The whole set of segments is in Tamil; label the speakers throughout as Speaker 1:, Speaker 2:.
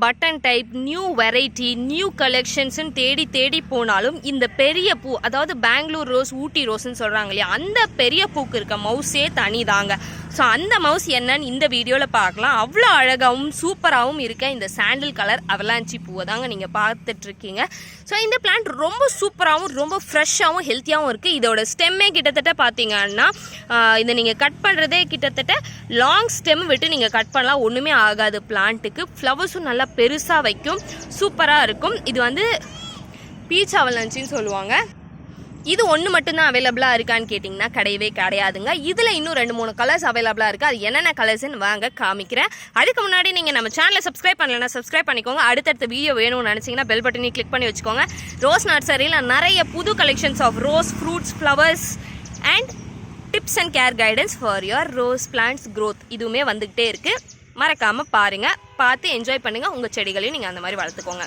Speaker 1: Button type new variety new கலெக்ஷன்ஸ்னு தேடி தேடி போனாலும் இந்த பெரிய பூ அதாவது பெங்களூர் ரோஸ் ஊட்டி ரோஸ்ன்னு சொல்கிறாங்க இல்லையா அந்த பெரிய பூக்கு இருக்க மவுஸே தனி தாங்க ஸோ அந்த மவுஸ் என்னன்னு இந்த வீடியோவில் பார்க்கலாம். அவ்வளோ அழகாகவும் சூப்பராகவும் இருக்க இந்த சாண்டில் கலர் அவலாஞ்சி பூவை தாங்க நீங்கள் பார்த்துட்ருக்கீங்க. ஸோ இந்த பிளான்ட் ரொம்ப சூப்பராகவும் ரொம்ப ஃப்ரெஷ்ஷாகவும் ஹெல்த்தியாகவும் இருக்குது இதோட ஸ்டெம்மே கிட்டத்தட்ட பார்த்தீங்கன்னா இதை நீங்கள் கட் பண்ணுறதே கிட்டத்தட்ட லாங் ஸ்டெம் விட்டு நீங்கள் கட் பண்ணலாம். ஒன்றுமே ஆகாது பிளான்ட்டுக்கு ஃப்ளவர்ஸும் நல்லா பெருசாக வைக்கும். சூப்பராக இருக்கும். இது வந்து பீச் அவலாஞ்சின்னு சொல்லுவாங்க. இது ஒன்று மட்டும்தான் அவைலபிளாக இருக்கான்னு கேட்டிங்கன்னா கிடையவே கிடையாதுங்க. இதில் இன்னும் ரெண்டு மூணு கலர்ஸ் அவைலபிளாக இருக்குது அது என்னென்ன கலர்ஸ்னு வாங்க காமிக்கிறேன். அதுக்கு முன்னாடி நீங்கள் நம்ம சேனலை சப்ஸ்கிரைப் பண்ணலன்னா சப்ஸ்கிரைப் பண்ணிக்கோங்க. அடுத்தடுத்த வீடியோ வேணும்னு நினச்சிங்கன்னா பெல் பட்டனையும் கிளிக் பண்ணி வச்சுக்கோங்க. ரோஸ் நர்சரியில் நிறைய புது collections of rose fruits flowers and tips and care guidance for your rose plants growth இதுவுமே வந்துக்கிட்டே இருக்குது மறக்காமல் பாருங்கள் பார்த்து என்ஜாய் பண்ணுங்கள் உங்கள் செடிகளையும் நீங்கள் அந்த மாதிரி வளர்த்துக்கோங்க.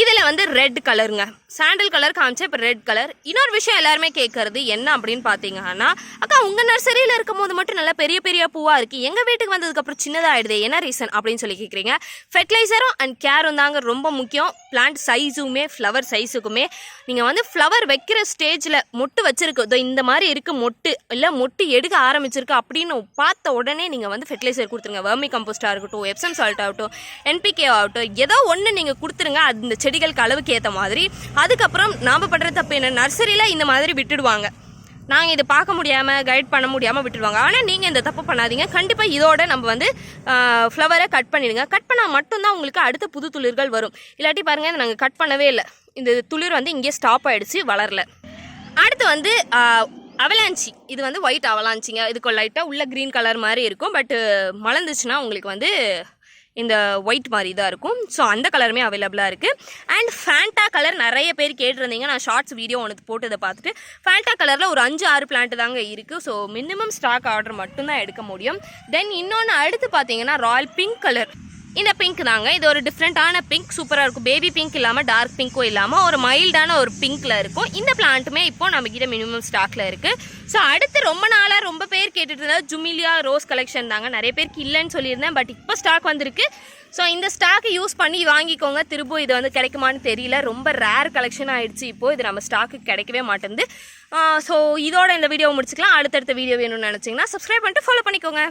Speaker 1: இதில் வந்து ரெட் கலருங்க சாண்டல் கலர் காமிச்சேன் இப்போ ரெட் கலர் இன்னொரு விஷயம் எல்லாருமே கேட்கறது என்ன அப்படின்னு பார்த்தீங்கன்னா அக்கா உங்கள் நர்சரியில் இருக்கும் போது மட்டும் நல்லா பெரிய பெரிய பூவாக இருக்குது எங்கள் வீட்டுக்கு வந்ததுக்கப்புறம் சின்னதாகிடுது என்ன ரீசன் அப்படின்னு சொல்லி கேட்குறீங்க ஃபெர்டிலைசரும் அண்ட் கேரும் தாங்க ரொம்ப முக்கியம். பிளான்ட் சைஸுமே ஃப்ளவர் சைஸுக்குமே நீங்கள் வந்து ஃப்ளவர் வைக்கிற ஸ்டேஜில் மொட்டு வச்சிருக்கு. இதோ இந்த மாதிரி இருக்குது மொட்டு. இல்லை மொட்டு எடுக்க ஆரம்பிச்சிருக்கு அப்படின்னு பார்த்த உடனே நீங்கள் வந்து ஃபெர்டிலைசர் கொடுத்துருங்க. வர்மி கம்போஸ்டாக இருக்கட்டும் எப்சம் சால்ட் ஆகட்டும் என்பிகே ஆகட்டும் ஏதோ ஒன்று நீங்கள் கொடுத்துருங்க. அந்த செடிகளுக்கு அளவுக்கு ஏற்ற மாதிரி. அதுக்கப்புறம் நாம் படுற தப்பு என்ன? நர்சரியில் இந்த மாதிரி விட்டுடுவாங்க. நாங்கள் இதை பார்க்க முடியாமல் கைட் பண்ண முடியாமல் விட்டுடுவாங்க. ஆனால் நீங்கள் இந்த தப்பு பண்ணாதீங்க. கண்டிப்பாக இதோட நம்ம வந்து ஃப்ளவரை கட் பண்ணிடுங்க. கட் பண்ணால் மட்டும்தான் உங்களுக்கு அடுத்த புது துளிர்கள் வரும். இல்லாட்டி பாருங்கள் நாங்கள் கட் பண்ணவே இல்லை. இந்த துளிர் வந்து இங்கேயே ஸ்டாப் ஆகிடுச்சு வளரல. அடுத்து வந்து அவலாஞ்சி இது வந்து ஒயிட் அவலாஞ்சிங்க இதுக்கு லைட்டாக உள்ள க்ரீன் கலர் மாதிரி இருக்கும். பட்டு மலர்ந்துச்சுன்னா உங்களுக்கு வந்து இந்த ஒயிட் மாதிரி தான் இருக்கும். ஸோ அந்த கலருமே அவைலபிளாக இருக்குது அண்ட் ஃபேண்டா கலர் நிறைய பேர் கேட்டிருந்தீங்க. நான் ஷார்ட்ஸ் வீடியோ உனக்கு போட்டதை பார்த்துட்டு. ஃபேண்டா கலரில் ஒரு அஞ்சு ஆறு பிளான்ட் தாங்க இருக்குது ஸோ மினிமம் ஸ்டாக் ஆர்டர் மட்டும்தான் எடுக்க முடியும். தென் இன்னொன்று அடுத்து பார்த்தீங்கன்னா ராயல் பிங்க் கலர் இந்த பிங்க் தாங்க. இது ஒரு டிஃப்ரெண்ட்டான பிங்க் சூப்பராக இருக்கும். பேபி பிங்க் இல்லாமல் டார்க் பிங்க்கும் இல்லாமல் ஒரு மைல்டான ஒரு பிங்க்ல இருக்கும். இந்த பிளான்ட்டுமே இப்போ நம்ம கிட்ட மினிமம் ஸ்டாக்ல இருக்கு. ஸோ அடுத்து ரொம்ப நாளாக ரொம்ப பேர் கேட்டுட்டு இருந்தா ஜுமிலியா ரோஸ் கலெக்ஷன் தாங்க. நிறைய பேருக்கு இல்லைன்னு சொல்லியிருந்தேன் பட் இப்போ ஸ்டாக் வந்திருக்கு. ஸோ இந்த ஸ்டாக்கை யூஸ் பண்ணி வாங்கிக்கோங்க. திரும்ப இது வந்து கிடைக்குமான்னு தெரியல. ரொம்ப ரேர் கலெக்ஷன் ஆயிடுச்சு இப்போ. இது நம்ம ஸ்டாக்கு கிடைக்கவே மாட்டேங்குது. ஸோ இதோட இந்த வீடியோ முடிச்சுக்கலாம். அடுத்தடுத்த வீடியோ வேணும்னு நினச்சிங்கன்னா சப்ஸ்கிரைப் பண்ணிட்டு ஃபாலோ பண்ணிக்கோங்க.